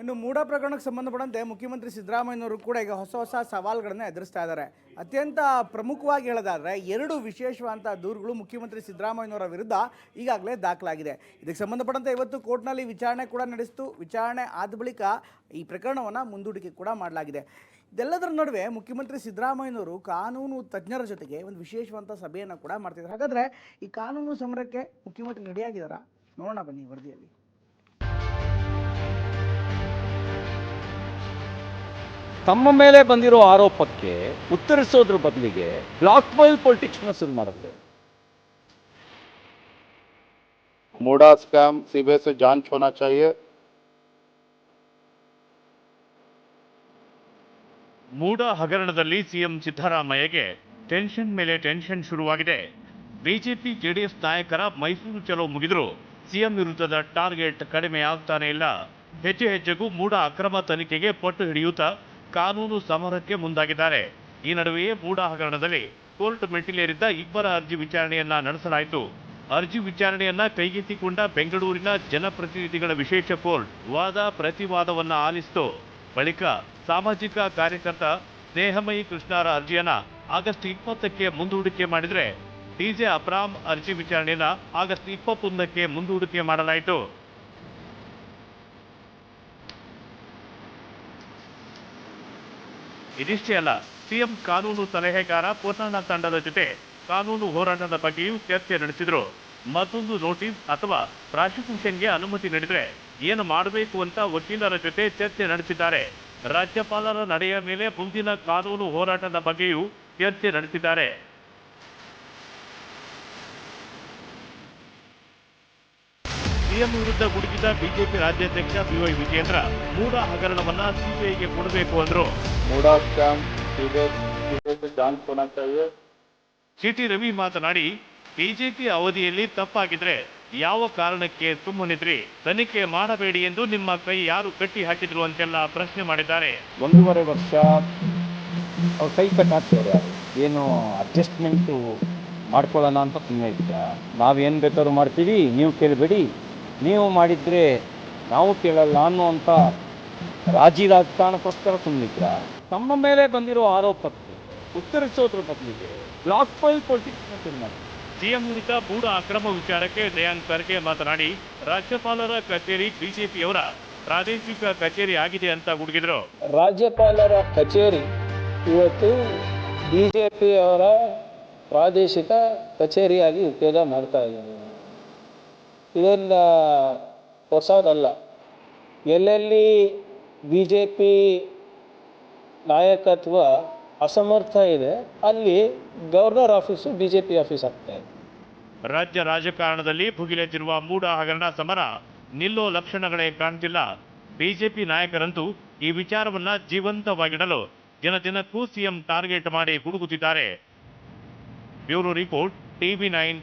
ಇನ್ನು ಮೂಡ ಪ್ರಕರಣಕ್ಕೆ ಸಂಬಂಧಪಟ್ಟಂತೆ ಮುಖ್ಯಮಂತ್ರಿ ಸಿದ್ದರಾಮಯ್ಯನವರು ಕೂಡ ಈಗ ಹೊಸ ಹೊಸ ಸವಾಲುಗಳನ್ನು ಎದುರಿಸ್ತಾ ಇದ್ದಾರೆ. ಅತ್ಯಂತ ಪ್ರಮುಖವಾಗಿ ಹೇಳೋದಾದರೆ ಎರಡು ವಿಶೇಷವಾದಂಥ ದೂರುಗಳು ಮುಖ್ಯಮಂತ್ರಿ ಸಿದ್ದರಾಮಯ್ಯನವರ ವಿರುದ್ಧ ಈಗಾಗಲೇ ದಾಖಲಾಗಿದೆ. ಇದಕ್ಕೆ ಸಂಬಂಧಪಟ್ಟಂತೆ ಇವತ್ತು ಕೋರ್ಟ್ನಲ್ಲಿ ವಿಚಾರಣೆ ಕೂಡ ನಡೆಸಿತು. ವಿಚಾರಣೆ ಆದ ಬಳಿಕ ಈ ಪ್ರಕರಣವನ್ನು ಮುಂದೂಡಿಕೆ ಕೂಡ ಮಾಡಲಾಗಿದೆ. ಇದೆಲ್ಲದರ ನಡುವೆ ಮುಖ್ಯಮಂತ್ರಿ ಸಿದ್ದರಾಮಯ್ಯನವರು ಕಾನೂನು ತಜ್ಞರ ಜೊತೆಗೆ ಒಂದು ವಿಶೇಷವಾದಂಥ ಸಭೆಯನ್ನು ಕೂಡ ಮಾಡ್ತಿದ್ದಾರೆ. ಹಾಗಾದರೆ ಈ ಕಾನೂನು ಸಮರಕ್ಕೆ ಮುಖ್ಯಮಂತ್ರಿ ರೆಡಿಯಾಗಿದ್ದಾರಾ? ನೋಡೋಣ ಬನ್ನಿ ವರದಿಯಲ್ಲಿ. ತಮ್ಮ ಮೇಲೆ ಬಂದಿರೋ ಆರೋಪಕ್ಕೆ ಉತ್ತರಿಸೋದ್ರ ಬದಲಿಗೆ ಬ್ಲಾಕ್ ಫೈಲ್ ಪೊಲಿಟಿಕ್ಸ್ನ ಶುರು ಮಾಡುತ್ತೆ मूडा स्कैम सीबीआई से जांच होना चाहिए ಮೂಡ ಹಗರಣದಲ್ಲಿ ಸಿಎಂ ಸಿದ್ದರಾಮಯ್ಯಗೆ ಟೆನ್ಷನ್ ಮೇಲೆ ಟೆನ್ಷನ್ ಶುರುವಾಗಿದೆ ಬಿಜೆಪಿ ಜೆಡಿಎಸ್ ನಾಯಕರ ಮೈಸೂರು ಚಲೋ ಮುಗಿದ್ರು ಸಿಎಂ ವಿರುದ್ಧದ ಟಾರ್ಗೆಟ್ ಕಡಿಮೆ ಆಗ್ತಾನೆ ಇಲ್ಲ ಹೆಜ್ಜೆ ಹೆಜ್ಜೆಗೂ ಮೂಡ ಅಕ್ರಮ ತನಿಖೆಗೆ ಪಟ್ಟು ಹಿಡಿಯುತ್ತಾ ಕಾನೂನು ಸಮರಕ್ಕೆ ಮುಂದಾಗಿದ್ದಾರೆ. ಈ ನಡುವೆಯೇ ಮೂಡ ಹಗರಣದಲ್ಲಿ ಕೋರ್ಟ್ ಮೆಟ್ಟಿಲೇರಿದ್ದ ಇಬ್ಬರ ಅರ್ಜಿ ವಿಚಾರಣೆಯನ್ನ ನಡೆಸಲಾಯಿತು. ಅರ್ಜಿ ವಿಚಾರಣೆಯನ್ನ ಕೈಗೆತ್ತಿಕೊಂಡ ಬೆಂಗಳೂರಿನ ಜನಪ್ರತಿನಿಧಿಗಳ ವಿಶೇಷ ಕೋರ್ಟ್ ವಾದ ಪ್ರತಿವಾದವನ್ನ ಆಲಿಸಿತು. ಬಳಿಕ ಸಾಮಾಜಿಕ ಕಾರ್ಯಕರ್ತ ಸ್ನೇಹಮಯಿ ಕೃಷ್ಣರ ಅರ್ಜಿಯನ್ನ ಆಗಸ್ಟ್ ಇಪ್ಪತ್ತಕ್ಕೆ ಮುಂದೂಡಿಕೆ ಮಾಡಿದರೆ, ಡಿಜೆ ಅಬ್ರಾಮ್ ಅರ್ಜಿ ವಿಚಾರಣೆಯನ್ನ ಆಗಸ್ಟ್ ಇಪ್ಪತ್ತೊಂದಕ್ಕೆ ಮುಂದೂಡಿಕೆ ಮಾಡಲಾಯಿತು. ಇದಿಷ್ಟೇ ಅಲ್ಲ, ಸಿಎಂ ಕಾನೂನು ಸಲಹೆಗಾರ ಪೂರ್ಣಣ್ಣ ತಂಡದ ಜೊತೆ ಕಾನೂನು ಹೋರಾಟದ ಬಗ್ಗೆಯೂ ಚರ್ಚೆ ನಡೆಸಿದ್ರು. ಮತ್ತೊಂದು ನೋಟಿಸ್ ಅಥವಾ ಪ್ರಾಸಿಕ್ಯೂಷನ್ಗೆ ಅನುಮತಿ ನೀಡಿದ್ರೆ ಏನು ಮಾಡಬೇಕು ಅಂತ ವಕೀಲರ ಜೊತೆ ಚರ್ಚೆ ನಡೆಸಿದ್ದಾರೆ. ರಾಜ್ಯಪಾಲರ ನಡೆಯ ಮೇಲೆ ಮುಂದಿನ ಕಾನೂನು ಹೋರಾಟದ ಬಗ್ಗೆಯೂ ಚರ್ಚೆ ನಡೆಸಿದ್ದಾರೆ. ಸಿಎಂ ವಿರುದ್ಧ ಗುಡುಗಿದ ಬಿಜೆಪಿ ರಾಜ್ಯಾಧ್ಯಕ್ಷ ಬಿವೈ ವಿಜೇಂದ್ರ ಮೂಡ ಹಗರಣವನ್ನ ಸಿಬಿಐಗೆ ಕೊಡಬೇಕು ಅಂದ್ರು. ಸಿಟಿ ರವಿ ಮಾತನಾಡಿ ಬಿಜೆಪಿ ಅವಧಿಯಲ್ಲಿ ತಪ್ಪಾಗಿದ್ರೆ ಯಾವ ಕಾರಣಕ್ಕೆ ಸುಮ್ಮನಿದ್ರಿ ತನಿಖೆ ಮಾಡಬೇಡಿ ಎಂದು ನಿಮ್ಮ ಕೈ ಯಾರು ಕಟ್ಟಿ ಹಾಕಿದ್ರು ಅಂತೆಲ್ಲ ಪ್ರಶ್ನೆ ಮಾಡಿದ್ದಾರೆ. ಒಂದೂವರೆ ವರ್ಷ ಅವ್ರು ಕೈ ಕಟ್ ಹಾಕ್ತಾರೆ ಏನು ಅಡ್ಜಸ್ಟ್ಮೆಂಟು ಮಾಡ್ಕೊಳ್ಳೋಣ ಅಂತ ಸುಮ್ಮನೆ ಇದ್ದ. ನಾವೇನು ಬೇಕಾದ್ರೂ ಮಾಡ್ತೀವಿ ನೀವು ಕೇಳಬೇಡಿ. ನೀವು ಮಾಡಿದರೆ ನಾವು ಕೇಳಲ್ಲ ಅನ್ನುವಂಥ ರಾಜಿ ರಾಜಕಾರಣಕ್ಕೋಸ್ಕರ ಸುಮ್ಮನಿದ್ರ ನಮ್ಮ ಮೇಲೆ ಬಂದಿರೋ ಆರೋಪಕ್ಕೆ ಉತ್ತರಿಸೋದ್ರ ಬದಲಿಗೆ ಬ್ಲಾಕ್ ಫೈಲ್ ಮಾಡ್ತಾರೆ ಸಿಎಂ ವಿರುದ್ಧ ಬೂಡ ಅಕ್ರಮ ವಿಚಾರಕ್ಕೆ ದಯಾನ್ ಖರ್ಗೆ ಮಾತನಾಡಿ ರಾಜ್ಯಪಾಲರ ಕಚೇರಿ ಬಿಜೆಪಿಯವರ ಪ್ರಾದೇಶಿಕ ಕಚೇರಿ ಆಗಿದೆ ಅಂತ ಗುಡುಗಿದ್ರು. ರಾಜ್ಯಪಾಲರ ಕಚೇರಿ ಇವತ್ತು ಬಿಜೆಪಿಯವರ ಪ್ರಾದೇಶಿಕ ಕಚೇರಿಯಾಗಿ ಉಪಯೋಗ ಮಾಡ್ತಾ ಇದ್ದಾರೆ. ಇದೆಲ್ಲ ಹೊಸದಲ್ಲ ಎಲ್ಲೆಲ್ಲಿ ಬಿ ಜೆ ಪಿ ನಾಯಕತ್ವ ಅಸಮರ್ಥ ಇದೆ, ಅಲ್ಲಿ governor office B J P office ಆಗ್ತಾ ಇದೆ. ರಾಜ್ಯ ರಾಜಕಾರಣದಲ್ಲಿ ಭುಗಿಲೆದ್ದಿರುವ ಮೂಡ ಹಗರಣ ಸಮರ ನಿಲ್ಲೋ ಲಕ್ಷಣಗಳೇ ಕಾಣ್ತಿಲ್ಲ. ಬಿಜೆಪಿ ನಾಯಕರಂತೂ ಈ ವಿಚಾರವನ್ನ ಜೀವಂತವಾಗಿಡಲು ದಿನ ದಿನಕ್ಕೂ ಸಿಎಂ ಟಾರ್ಗೆಟ್ ಮಾಡಿ ಹುಡುಗುತ್ತಿದ್ದಾರೆ ಬ್ಯೂರೋ ರಿಪೋರ್ಟ್, ಟಿವಿ ನೈನ್.